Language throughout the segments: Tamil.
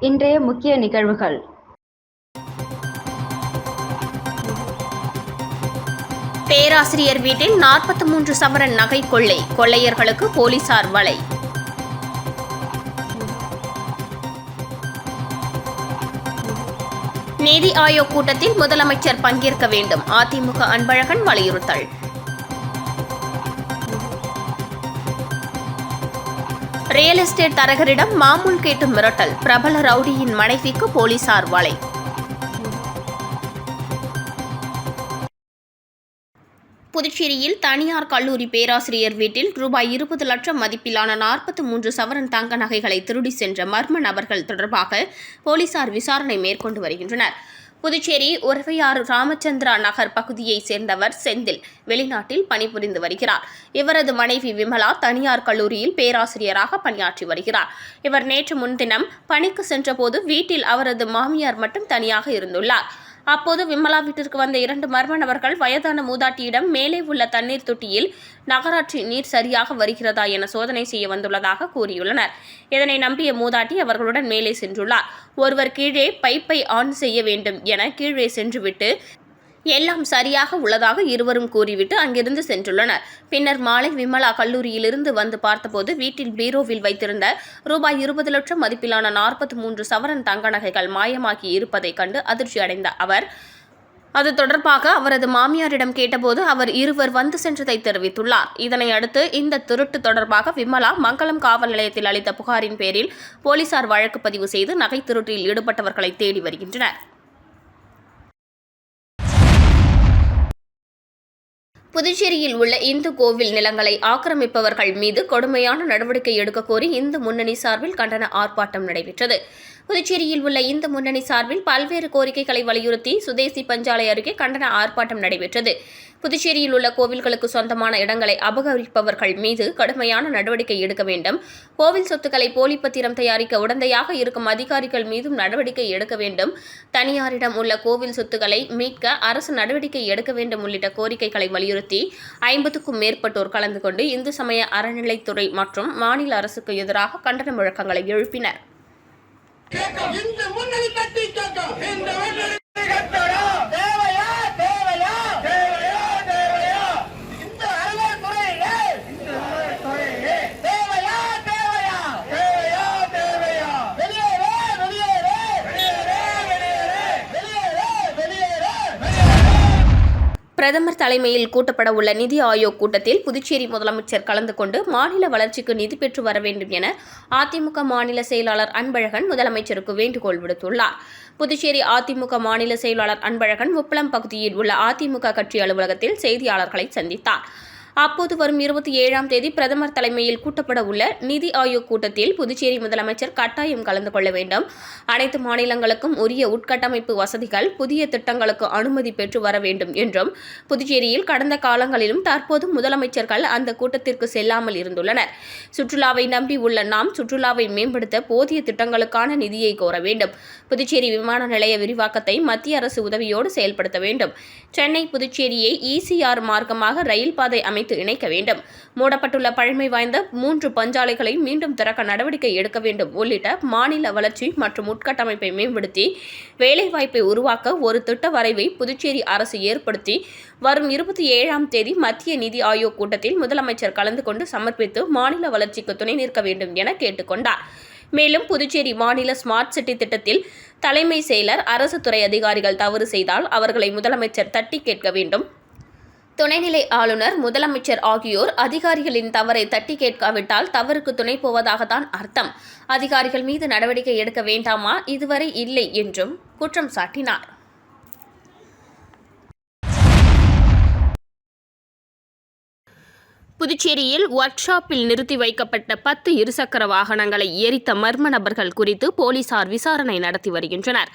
இன்றைய முக்கிய நிகழ்வுகள். பேராசிரியர் வீட்டில் நாற்பத்தி மூன்று சமரன் நகை கொள்ளை கொள்ளையர்களுக்கு போலீசார் வலை. நிதி ஆயோக் கூட்டத்தில் முதலமைச்சர் பங்கேற்க வேண்டும். அதிமுக அன்பழகன் வலியுறுத்தல். ரியல் எஸ்டேட் தரகரிடம் மாமூல் கேட்டு மிரட்டல். பிரபல ரவுடியின் மனைவிக்கு போலீசார் வலை. புதுச்சேரியில் தனியார் கல்லூரி பேராசிரியர் வீட்டில் ரூபாய் இருபது லட்சம் மதிப்பிலான நாற்பத்தி மூன்று சவரன் தங்க நகைகளை திருடி சென்ற மர்ம நபர்கள் தொடர்பாக போலீசார் விசாரணை மேற்கொண்டு வருகின்றனர். புதுச்சேரி உறவையாறு ராமச்சந்திரா நகர் பகுதியைச் சேர்ந்தவர் செந்தில் வெளிநாட்டில் பணிபுரிந்து வருகிறார். இவரது மனைவி விமலா தனியார் கல்லூரியில் பேராசிரியராக பணியாற்றி வருகிறார். இவர் நேற்று முன்தினம் பணிக்கு சென்றபோது வீட்டில் அவரது மாமியார் மட்டும் தனியாக இருந்துள்ளார். அப்போது விமலா வீட்டிற்கு வந்த இரண்டு மர்ம நபர்கள் வயதான மூதாட்டியிடம் மேலே உள்ள தண்ணீர் தொட்டியில் நகராட்சி நீர் சரியாக வருகிறதா என சோதனை செய்ய வந்துள்ளதாக கூறியுள்ளனர். இதனை நம்பிய மூதாட்டி அவர்களுடன் மேலே சென்றுள்ளார். ஒருவர் கீழே பைப்பை ஆன் செய்ய வேண்டும் என கீழே சென்றுவிட்டு எல்லாம் சரியாக உள்ளதாக இருவரும் கூறிவிட்டு அங்கிருந்து சென்றுள்ளனர். பின்னர் மாலை விமலா கல்லூரியிலிருந்து வந்து பார்த்தபோது வீட்டில் பீரோவில் வைத்திருந்த ரூபாய் இருபது லட்சம் மதிப்பிலான நாற்பத்தி மூன்று சவரன் தங்க நகைகள் மாயமாகி இருப்பதைக் கண்டு அதிர்ச்சி அடைந்த அவர் அது தொடர்பாக அவரது மாமியாரிடம் கேட்டபோது அவர் இருவர் வந்து சென்றதை தெரிவித்துள்ளார். இதனை அடுத்து இந்த திருட்டு தொடர்பாக விமலா மங்களம் காவல் நிலையத்தில் அளித்த புகாரின் பேரில் போலீசார் வழக்கு பதிவு செய்து நகை திருட்டில் ஈடுபட்டவர்களை தேடி வருகின்றனர். புதுச்சேரியில் உள்ள இந்து கோவில் நிலங்களை ஆக்கிரமிப்பவர்கள் மீது கொடுமையான நடவடிக்கை எடுக்க கோரி இந்து முன்னணி சார்பில் கண்டன ஆர்ப்பாட்டம் நடைபெற்றது. புதுச்சேரியில் உள்ள இந்து முன்னணி சார்பில் பல்வேறு கோரிக்கைகளை வலியுறுத்தி சுதேசி பஞ்சாலை அருகே கண்டன ஆர்ப்பாட்டம் நடைபெற்றது. புதுச்சேரியில் உள்ள கோவில்களுக்கு சொந்தமான இடங்களை அபகரிப்பவர்கள் மீது கடுமையான நடவடிக்கை எடுக்க வேண்டும். கோவில் சொத்துக்களை போலி பத்திரம் தயாரிக்க உடந்தையாக இருக்கும் அதிகாரிகள் மீதும் நடவடிக்கை எடுக்க வேண்டும். தனியாரிடம் உள்ள கோவில் சொத்துக்களை மீட்க அரசு நடவடிக்கை எடுக்க வேண்டும் உள்ளிட்ட கோரிக்கைகளை வலியுறுத்தி ஐம்பதுக்கும் மேற்பட்டோர் கலந்து கொண்டு இந்து சமய அறநிலைத்துறை மற்றும் மாநில அரசுக்கு எதிராக கண்டன முழக்கங்களை எழுப்பினர். இந்த முன்னணி தட்டி கேட்கும் இந்த முன்னணி கட்டடா தேவை பிரதமர் தலைமையில் கூட்டப்பட உள்ள நிதி ஆயோக் கூட்டத்தில் புதுச்சேரி முதலமைச்சர் கலந்து கொண்டு மாநில வளர்ச்சிக்கு நிதி பெற்று வர வேண்டும் என அதிமுக மாநில செயலாளர் அன்பழகன் முதலமைச்சருக்கு வேண்டுகோள் விடுத்துள்ளார். புதுச்சேரி அதிமுக மாநில செயலாளர் அன்பழகன் உப்பளம் பகுதியில் உள்ள அதிமுக கட்சி அலுவலகத்தில் செய்தியாளர்களை சந்தித்தார். அப்போது வரும் இருபத்தி ஏழாம் தேதி பிரதமர் தலைமையில் கூட்டப்பட உள்ள நிதி ஆயோக் கூட்டத்தில் புதுச்சேரி முதலமைச்சர் கட்டாயம் கலந்து கொள்ள வேண்டும். அனைத்து மாநிலங்களுக்கும் உரிய உட்கட்டமைப்பு வசதிகள் புதிய திட்டங்களுக்கு அனுமதி பெற்று வர வேண்டும் என்றும் புதுச்சேரியில் கடந்த காலங்களிலும் தற்போது முதலமைச்சர்கள் அந்த கூட்டத்திற்கு செல்லாமல் இருந்துள்ளனர். சுற்றுலாவை நம்பி உள்ள நாம் சுற்றுலாவை மேம்படுத்த போதிய திட்டங்களுக்கான நிதியை கோர வேண்டும். புதுச்சேரி விமான நிலைய விரிவாக்கத்தை மத்திய அரசு உதவியோடு செயல்படுத்த வேண்டும். சென்னை புதுச்சேரியை இசிஆர் மார்க்கமாக ரயில் பாதை அமைத்து இணைக்க வேண்டும். மூடப்பட்டுள்ள பழமை வாய்ந்த மூன்று பஞ்சாலைகளை மீண்டும் திறக்க நடவடிக்கை எடுக்க வேண்டும். உள்ளிட்ட மாநில வளர்ச்சி மற்றும் உட்கட்டமைப்பை மேம்படுத்தி வேலைவாய்ப்பை உருவாக்க ஒரு திட்ட வரைவை புதுச்சேரி அரசு ஏற்படுத்தி வரும் இருபத்தி ஏழாம் தேதி மத்திய நிதி ஆயோக் கூட்டத்தில் முதலமைச்சர் கலந்து கொண்டு சமர்ப்பித்து மாநில வளர்ச்சிக்கு துணை நிற்க வேண்டும் என கேட்டுக்கொண்டார் மேலும் புதுச்சேரி மாநில ஸ்மார்ட் சிட்டி திட்டத்தில் தலைமை செயலர் அரசு துறை அதிகாரிகள் தவறு செய்தால் அவர்களை முதலமைச்சர் தட்டி கேட்க வேண்டும். துணைநிலை ஆளுநர் முதலமைச்சர் ஆகியோர் அதிகாரிகளின் தவறை தட்டி கேட்காவிட்டால் தவறுக்கு துணை போவதாகத்தான் அர்த்தம். அதிகாரிகள் மீது நடவடிக்கை எடுக்க வேண்டாமா? இதுவரை இல்லை என்றும் குற்றம் சாட்டினார். புதுச்சேரியில் ஒர்க் ஷாப்பில் நிறுத்தி வைக்கப்பட்ட பத்து இருசக்கர வாகனங்களை எரித்த மர்ம நபர்கள் குறித்து போலீசார் விசாரணை நடத்தி வருகின்றனர்.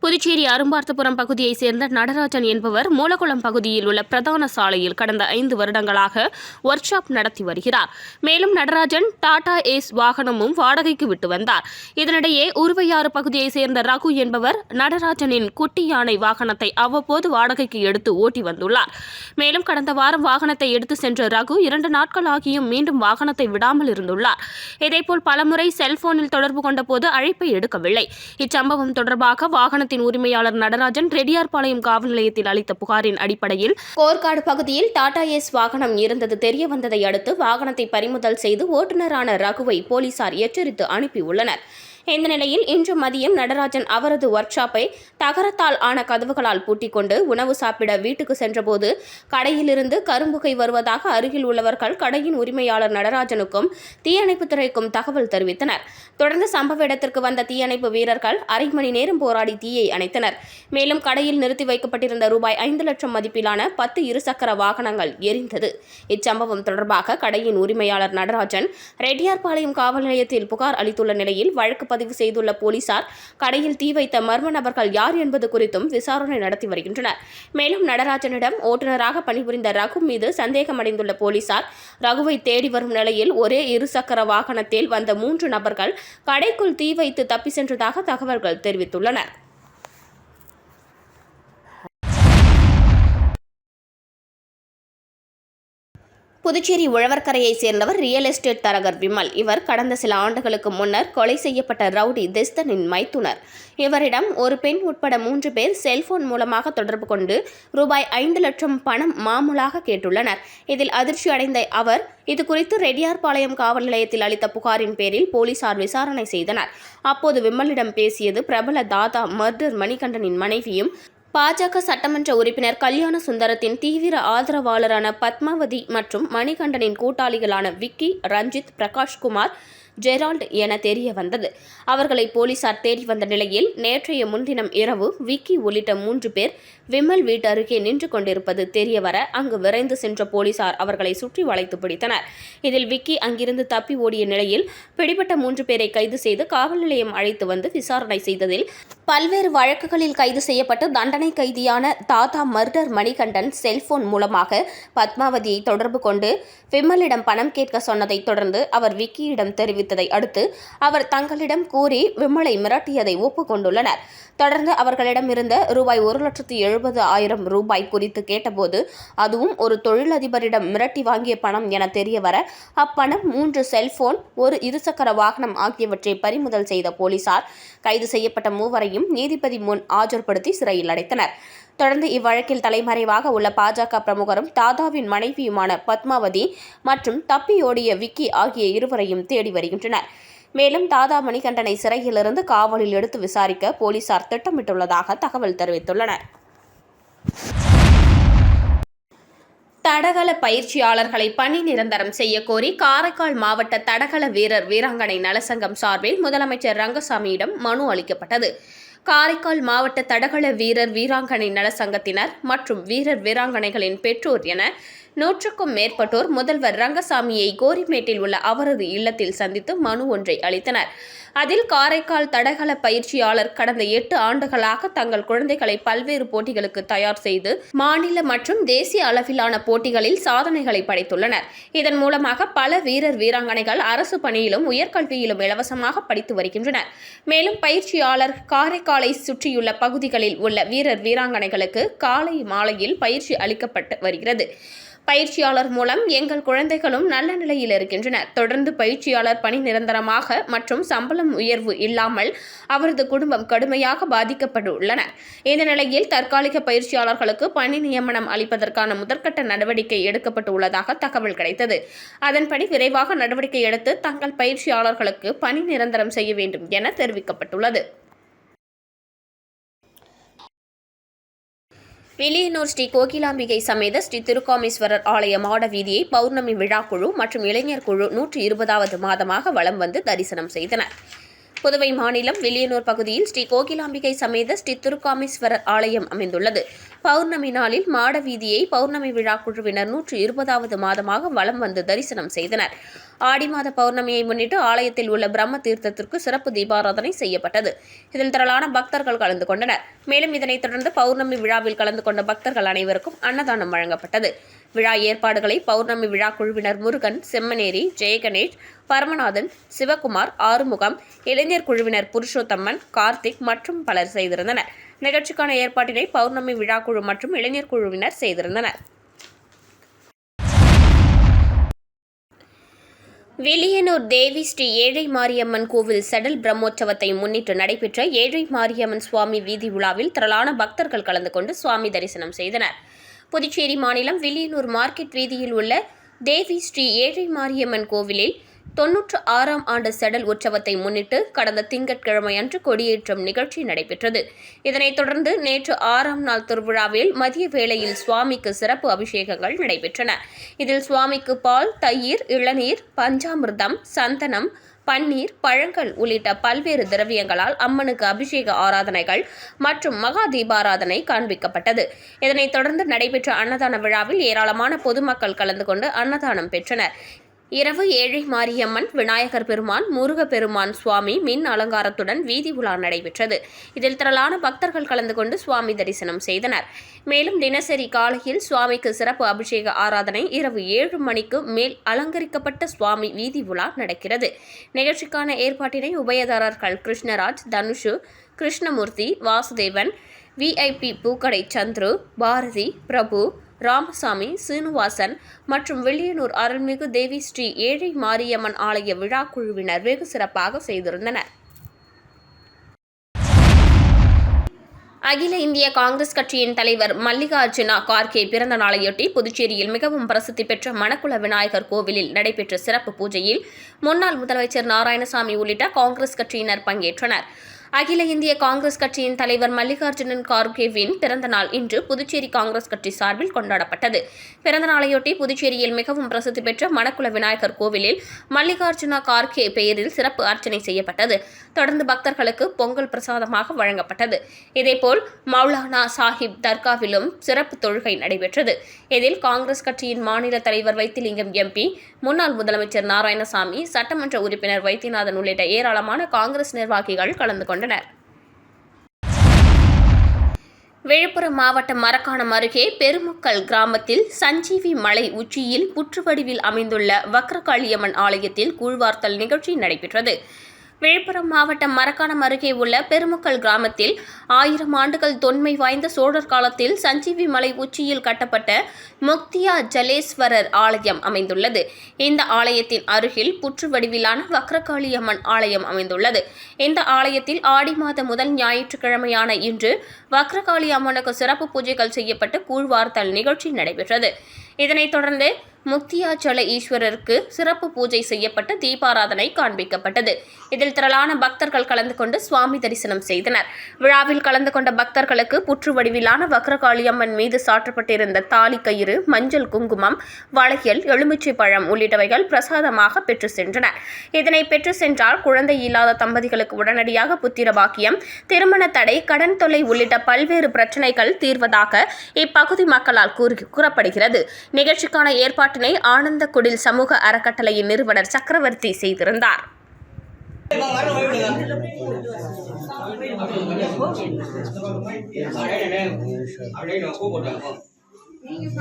புதுச்சேரி அரும்பார்த்தபுரம் பகுதியைச் சேர்ந்த நடராஜன் என்பவர் மூலகுளம் பகுதியில் உள்ள பிரதான சாலையில் கடந்த ஐந்து வருடங்களாக ஒர்க் ஷாப் நடத்தி வருகிறார். மேலும் நடராஜன் டாடா ஏஸ் வாகனமும் வாடகைக்கு விட்டு வந்தார். இதனிடையே உருவையாறு பகுதியைச் சேர்ந்த ரகு என்பவர் நடராஜனின் குட்டி யானை வாகனத்தை அவ்வப்போது வாடகைக்கு எடுத்து ஓட்டி வந்துள்ளார். மேலும் கடந்த வாரம் வாகனத்தை எடுத்து சென்ற ரகு இரண்டு இரண்டு நாட்கள் ஆகியும் மீண்டும் வாகனத்தை விடாமல் இருந்துள்ளார். இதேபோல் பலமுறை செல்போனில் தொடர்பு கொண்டபோது அழைப்பை எடுக்கவில்லை. இச்சம்பவம் தொடர்பாக வாகனத்தின் உரிமையாளர் நடராஜன் ரெட்டியார்பாளையம் காவல் நிலையத்தில் அளித்த புகாரின் அடிப்படையில் கோர்காடு பகுதியில் டாடா எஸ் வாகனம் இருந்தது தெரிய வந்ததை அடுத்து வாகனத்தை பறிமுதல் செய்து ஓட்டுநரான ரகுவை போலீசார் எச்சரித்து அனுப்பியுள்ளனர். இந்த நிலையில் இன்று மதியம் நடராஜன் அவரது ஒர்க் ஷாப்பை தகரத்தால் ஆன கதவுகளால் பூட்டிக்கொண்டு உணவு சாப்பிட வீட்டுக்கு சென்றபோது கடையிலிருந்து கரும்புகை வருவதாக அருகில் உள்ளவர்கள் கடையின் உரிமையாளர் நடராஜனுக்கும் தீயணைப்புத்துறைக்கும் தகவல் தெரிவித்தனர். தொடர்ந்து சம்பவ இடத்திற்கு வந்த தீயணைப்பு வீரர்கள் அரை மணி நேரம் போராடி தீயை அணைத்தனர். மேலும் கடையில் நிறுத்தி வைக்கப்பட்டிருந்த ரூபாய் ஐந்து லட்சம் மதிப்பிலான பத்து இருசக்கர வாகனங்கள் எரிந்தது. இச்சம்பவம் தொடர்பாக கடையின் உரிமையாளர் நடராஜன் ரெட்டியார்பாளையம் காவல் நிலையத்தில் புகார் அளித்துள்ள நிலையில் வழக்கு பதிவு செய்துள்ள போலீசார் கடையில் தீ வைத்த மர்ம நபர்கள் யார் என்பது குறித்தும் விசாரணை நடத்தி வருகின்றனர். மேலும் நடராஜனிடம் ஓட்டுநராக பணிபுரிந்த ரகு மீது சந்தேகமடைந்துள்ள போலீசார் ரகுவை தேடி வரும் நிலையில் ஒரே இருசக்கர வாகனத்தில் வந்த மூன்று நபர்கள் கடைக்குள் தீ வைத்து தப்பி சென்றதாக தகவல்கள் தெரிவித்துள்ளனர். புதுச்சேரி உழவர்கரையைச் சேர்ந்தவர் ரியல் எஸ்டேட் தரகர் விமல். இவர் கடந்த சில ஆண்டுகளுக்கு முன்னர் கொலை செய்யப்பட்ட ரவுடி திஸ்தனின் மைத்துனர். இவரிடம் ஒரு பெண் உட்பட மூன்று பேர் செல்போன் மூலமாக தொடர்பு கொண்டு ரூபாய் ஐந்து லட்சம் பணம் மாமூலாக கேட்டுள்ளனர். இதில் அதிர்ச்சி அடைந்த அவர் இது குறித்து ரெட்டியார்பாளையம் காவல் நிலையத்தில் அளித்த புகாரின் பேரில் போலீசார் விசாரணை செய்தனர். அப்போது விமலிடம் பேசியது பிரபல தாதா மர்டர் மணிகண்டனின் மனைவியும் பாஜக சட்டமன்ற உறுப்பினர் கல்யாண சுந்தரத்தின் தீவிர ஆதரவாளரான பத்மாவதி மற்றும் மணிகண்டனின் கூட்டாளிகளான விக்கி ரஞ்சித் பிரகாஷ்குமார் ஜெரால்ட் என தெரிய வந்தது அவர்களை போலீசார் தேடி வந்த நிலையில் நேற்றைய முன்தினம் இரவு விக்கி உள்ளிட்ட மூன்று பேர் விமல் வீட்டு அருகே நின்று கொண்டிருப்பது தெரியவர அங்கு விரைந்து சென்ற போலீசார் அவர்களை சுற்றி வளைத்து பிடித்தனர். இதில் விக்கி அங்கிருந்து தப்பி ஓடிய நிலையில் பிடிபட்ட மூன்று பேரை கைது செய்து காவல் நிலையம் அழைத்து வந்து விசாரணை செய்ததில் பல்வேறு வழக்குகளில் கைது செய்யப்பட்டு தண்டனை கைதியான தாத்தா மர்டர் மணிகண்டன் செல்போன் மூலமாக பத்மாவதியை தொடர்பு கொண்டு விமலிடம் பணம் கேட்க சொன்னதைத் தொடர்ந்து அவர் விக்கியிடம் தெரிவித்ததை அடுத்து அவர் தங்களிடம் கூறி விமலை மிரட்டியதை ஒப்புக்கொண்டுள்ளனர். தொடர்ந்து அவர்களிடம் இருந்த ரூபாய் ஒரு லட்சத்து எழுபது ஆயிரம் ரூபாய் குறித்து கேட்டபோது அதுவும் ஒரு தொழிலதிபரிடம் மிரட்டி வாங்கிய பணம் என தெரிய வர அப்பணம் மூன்று செல்போன் ஒரு இருசக்கர வாகனம் ஆகியவற்றை பறிமுதல் செய்த போலீசார் கைது செய்யப்பட்ட மூவரையும் நீதிபதி முன் ஆஜர்படுத்தி சிறையில் அடைத்தனர். தொடர்ந்து இவ்வழக்கில் தலைமறைவாக உள்ள பாஜக பிரமுகரும் தாதாவின் மனைவியுமான பத்மாவதி மற்றும் தப்பியோடிய விக்கி ஆகிய இருவரையும் தேடி வருகின்றனர். மேலும் தாதா மணிகண்டனை சிறையிலிருந்து காவலில் எடுத்து விசாரிக்க போலீசார் திட்டமிட்டுள்ளதாக தகவல் தெரிவித்துள்ளனர். தடகள பயிற்சியாளர்களை பணி நிரந்தரம் செய்யக்கோரி கோரி காரைக்கால் மாவட்ட தடகள வீரர் வீராங்கனை நலசங்கம் சார்பில் முதலமைச்சர் ரங்கசாமியிடம் மனு அளிக்கப்பட்டது. காரைக்கால் மாவட்ட தடகள வீரர் வீராங்கனை நலசங்கத்தினர் மற்றும் வீரர் வீராங்கனைகளின் பெற்றோர் என நூற்றுக்கும் மேற்பட்டோர் முதல்வர் ரங்கசாமியை கோரிமேட்டில் உள்ள அவரது இல்லத்தில் சந்தித்து மனு ஒன்றை அளித்தனர். அதில் காரைக்கால் தடகள பயிற்சியாளர் கடந்த எட்டு ஆண்டுகளாக தங்கள் குழந்தைகளை பல்வேறு போட்டிகளுக்கு தயார் செய்து மாநில மற்றும் தேசிய அளவிலான போட்டிகளில் சாதனைகளை படைத்துள்ளனர். இதன் மூலமாக பல வீரர் வீராங்கனைகள் அரசு பணியிலும் உயர்கல்வியிலும் இலவசமாக படித்து வருகின்றனர். மேலும் பயிற்சியாளர் காரைக்காலை சுற்றியுள்ள பகுதிகளில் உள்ள வீரர் வீராங்கனைகளுக்கு காலை மாலையில் பயிற்சி அளிக்கப்பட்டு வருகிறது. பயிற்சியாளர் மூலம் எங்கள் குழந்தைகளும் நல்ல நிலையில் இருக்கின்றனர். தொடர்ந்து பயிற்சியாளர் பணி நிரந்தரமாக மற்றும் சம்பளம் உயர்வு இல்லாமல் அவரது குடும்பம் கடுமையாக பாதிக்கப்பட்டுள்ளனர். இந்த நிலையில் தற்காலிக பயிற்சியாளர்களுக்கு பணி நியமனம் அளிப்பதற்கான முதற்கட்ட நடவடிக்கை எடுக்கப்பட்டு உள்ளதாக தகவல் கிடைத்தது. அதன்படி விரைவாக நடவடிக்கை எடுத்து தங்கள் பயிற்சியாளர்களுக்கு பணி நிரந்தரம் செய்ய வேண்டும் என தெரிவிக்கப்பட்டுள்ளது. வில்லியனூர் ஸ்ரீ கோகிலாம்பிகை சமேத ஸ்ரீ திருக்காமேஸ்வரர் ஆலய மாட வீதியை பௌர்ணமி விழாக்குழு மற்றும் இளைஞர் குழு நூற்றி இருபதாவது மாதமாக வலம் வந்து தரிசனம் செய்தனர். புதுவை மாநிலம் வில்லியனூர் பகுதியில் ஸ்ரீ கோகிலாம்பிகை சமேத ஸ்ரீ திருக்காமேஸ்வரர் ஆலயம் அமைந்துள்ளது. பௌர்ணமி நாளில் மாட வீதியை பௌர்ணமி விழா குழுவினர் நூற்று இருபதாவது மாதமாக வலம் வந்து தரிசனம் செய்தனர். ஆடி மாத பௌர்ணமியை முன்னிட்டு ஆலயத்தில் உள்ள பிரம்ம தீர்த்தத்திற்கு சிறப்பு தீபாராதனை செய்யப்பட்டது. இதில் திரளான பக்தர்கள் கலந்து கொண்டனர். மேலும் இதனைத் தொடர்ந்து பௌர்ணமி விழாவில் கலந்து கொண்ட பக்தர்கள் அனைவருக்கும் அன்னதானம் வழங்கப்பட்டது. விழா ஏற்பாடுகளை பௌர்ணமி விழா குழுவினர் முருகன் செம்மனேரி ஜெயகணேஷ் பரமநாதன் சிவகுமார் ஆறுமுகம் இளைஞர் குழுவினர் புருஷோத்தம்மன் கார்த்திக் மற்றும் பலர் செய்திருந்தனர். நிகழ்ச்சிக்கான ஏற்பாட்டினை பௌர்ணமி விழா குழு மற்றும் இளைஞர் குழுவினர் செய்திருந்தனர். வில்லியனூர் தேவி ஸ்ரீ ஏழை மாரியம்மன் கோவில் செடல் பிரம்மோற்சவத்தை முன்னிட்டு நடைபெற்ற ஏழை மாரியம்மன் சுவாமி வீதி உலாவில் திரளான பக்தர்கள் கலந்து கொண்டு சுவாமி தரிசனம் செய்தனர். புதுச்சேரி மாநிலம் வில்லியனூர் மார்க்கெட் வீதியில் உள்ள தேவி ஸ்ரீ ஏழை மாரியம்மன் கோவிலில் தொன்னூற்று ஆறாம் ஆண்டு செடல் உற்சவத்தை முன்னிட்டு கடந்த திங்கட்கிழமை அன்று கொடியேற்றம் நிகழ்ச்சி நடைபெற்றது. இதனைத் தொடர்ந்து நேற்று ஆறாம் நாள் திருவிழாவில் மதிய வேளையில் சுவாமிக்கு சிறப்பு அபிஷேகங்கள் நடைபெற்றன. இதில் சுவாமிக்கு பால் தயிர் இளநீர் பஞ்சாமிர்தம் சந்தனம் பன்னீர் பழங்கள் உள்ளிட்ட பல்வேறு திரவியங்களால் அம்மனுக்கு அபிஷேக ஆராதனைகள் மற்றும் மகா தீபாராதனை காண்பிக்கப்பட்டது. இதனைத் தொடர்ந்து நடைபெற்ற அன்னதான விழாவில் ஏராளமான பொதுமக்கள் கலந்து கொண்டு அன்னதானம் பெற்றனர். இரவு ஏழை மாரியம்மன் விநாயகர் பெருமான் முருகப்பெருமான் சுவாமி மின் அலங்காரத்துடன் வீதி உலா நடைபெற்றது. இதில் திரளான பக்தர்கள் கலந்து கொண்டு சுவாமி தரிசனம் செய்தனர். மேலும் தினசரி காலையில் சுவாமிக்கு சிறப்பு அபிஷேக ஆராதனை இரவு ஏழு மணிக்கு மேல் அலங்கரிக்கப்பட்ட சுவாமி வீதி உலா நடக்கிறது. நிகழ்ச்சிக்கான ஏற்பாட்டினை உபயதாரர்கள் கிருஷ்ணராஜ் தனுஷு கிருஷ்ணமூர்த்தி வாசுதேவன் விஐபி பூக்கடை சந்துரு பாரதி பிரபு ராமசாமி சீனிவாசன் மற்றும் வில்லியனூர் அருள்மிகு தேவி ஸ்ரீ ஏழை மாரியம்மன் ஆலய விழா குழுவினர் வெகு சிறப்பாக செய்திருந்தனர். அகில இந்திய காங்கிரஸ் கட்சியின் தலைவர் மல்லிகார்ஜுனா கார்கே பிறந்த நாளையொட்டி புதுச்சேரியில் மிகவும் பிரசித்தி பெற்ற மணக்குள விநாயகர் கோவிலில் நடைபெற்ற சிறப்பு பூஜையில் முன்னாள் முதலமைச்சர் நாராயணசாமி உள்ளிட்ட காங்கிரஸ் கட்சியினர் பங்கேற்றனர். அகில இந்திய காங்கிரஸ் கட்சியின் தலைவர் மல்லிகார்ஜுனன் கார்கேவின் பிறந்தநாள் இன்று புதுச்சேரி காங்கிரஸ் கட்சி சார்பில் கொண்டாடப்பட்டது. பிறந்த நாளையொட்டி புதுச்சேரியில் மிகவும் பிரசித்தி பெற்ற மணக்குள விநாயகர் கோவிலில் மல்லிகார்ஜுனா கார்கே பெயரில் சிறப்பு அர்ச்சனை செய்யப்பட்டது. தொடர்ந்து பக்தர்களுக்கு பொங்கல் பிரசாதமாக வழங்கப்பட்டது. இதேபோல் மௌலானா சாஹிப் தர்காவிலும் சிறப்பு தொழுகை நடைபெற்றது. இதில் காங்கிரஸ் கட்சியின் மாநில தலைவர் வைத்திலிங்கம் எம்பி முன்னாள் முதலமைச்சர் நாராயணசாமி சட்டமன்ற உறுப்பினர் வைத்தியநாதன் உள்ளிட்ட ஏராளமான காங்கிரஸ் நிர்வாகிகள் கலந்து கொண்டனர். விழுப்புரம் மாவட்டம் மரக்காணம் அருகே பெருமக்கல் கிராமத்தில் சஞ்சீவி மலை உச்சியில் புற்று வடிவில் அமைந்துள்ள வக்ரகாளியம்மன் ஆலயத்தில் கூழ்வார்த்தல் நிகழ்ச்சி நடைபெற்றது. விழுப்புரம் மாவட்டம் மரக்காணம் அருகே உள்ள பெருமக்கல் கிராமத்தில் ஆயிரம் ஆண்டுகள் தொன்மை வாய்ந்த சோழர் காலத்தில் சஞ்சீவி மலை உச்சியில் கட்டப்பட்ட முக்தியா ஜலேஸ்வரர் ஆலயம் அமைந்துள்ளது. இந்த ஆலயத்தின் அருகில் புற்று வடிவிலான வக்ரகாளியம்மன் ஆலயம் அமைந்துள்ளது. இந்த ஆலயத்தில் ஆடி மாத முதல் ஞாயிற்றுக்கிழமையான இன்று வக்ரகாளி அம்மனுக்கு சிறப்பு பூஜைகள் செய்யப்பட்டு கூழ்வார்த்தல் நிகழ்ச்சி நடைபெற்றது. இதனைத் தொடர்ந்து முக்தியாச்சல ஈஸ்வரருக்கு சிறப்பு பூஜை செய்யப்பட்டு தீபாராதனை காண்பிக்கப்பட்டது. இதில் திரளான பக்தர்கள் கலந்து கொண்டு சுவாமி தரிசனம் செய்தனர். விழாவில் கலந்து கொண்ட பக்தர்களுக்கு புற்று வடிவிலான வக்ரகாளியம்மன் மீது சாற்றப்பட்டிருந்த தாலி கயிறு மஞ்சள் குங்குமம் வளையல் எலுமிச்சை பழம் உள்ளிட்டவைகள் பிரசாதமாக பெற்று சென்றனர் இதனை பெற்று சென்றால் குழந்தை இல்லாத தம்பதிகளுக்கு உடனடியாக புத்திர பாக்கியம் திருமண தடை கடன் தொல்லை உள்ளிட்ட பல்வேறு பிரச்சனைகள் தீர்வதாக இப்பகுதி மக்களால் கூறி கூறப்படுகிறது. நிகழ்ச்சிக்கான ஏற்பாட்டு ஏற்பாட்டினை ஆனந்த குடில் சமூக அறக்கட்டளையின் நிறுவனர் சக்கரவர்த்தி செய்திருந்தார். மீண்டும்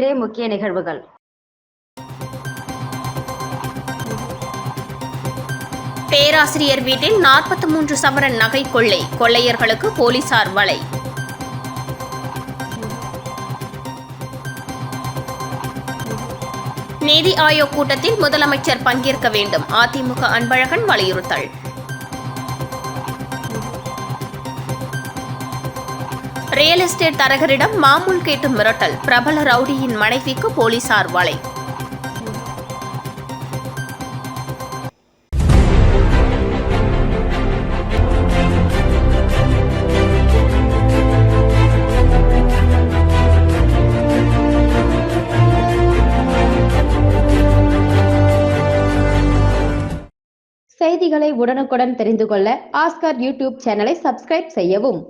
இன்றைய முக்கிய நிகழ்வுகள். பேராசிரியர் வீட்டில் நாற்பத்தி மூன்று சவரன் நகை கொள்ளை கொள்ளையர்களுக்கு போலீசார் வலை. நிதி ஆயோக் கூட்டத்தில் முதலமைச்சர் பங்கேற்க வேண்டும். அதிமுக அன்பழகன் வலியுறுத்தல். ரியல் எஸ்டேட் தரகரிடம் மாமூல் கேட்டு மிரட்டல். பிரபல ரவுடியின் மனைவிக்கு போலீசார் வலை. செய்திகளை உடனுக்குடன் தெரிந்து கொள்ள ஆஸ்கார் யூடியூப் சேனலை சப்ஸ்கிரைப் செய்யவும்.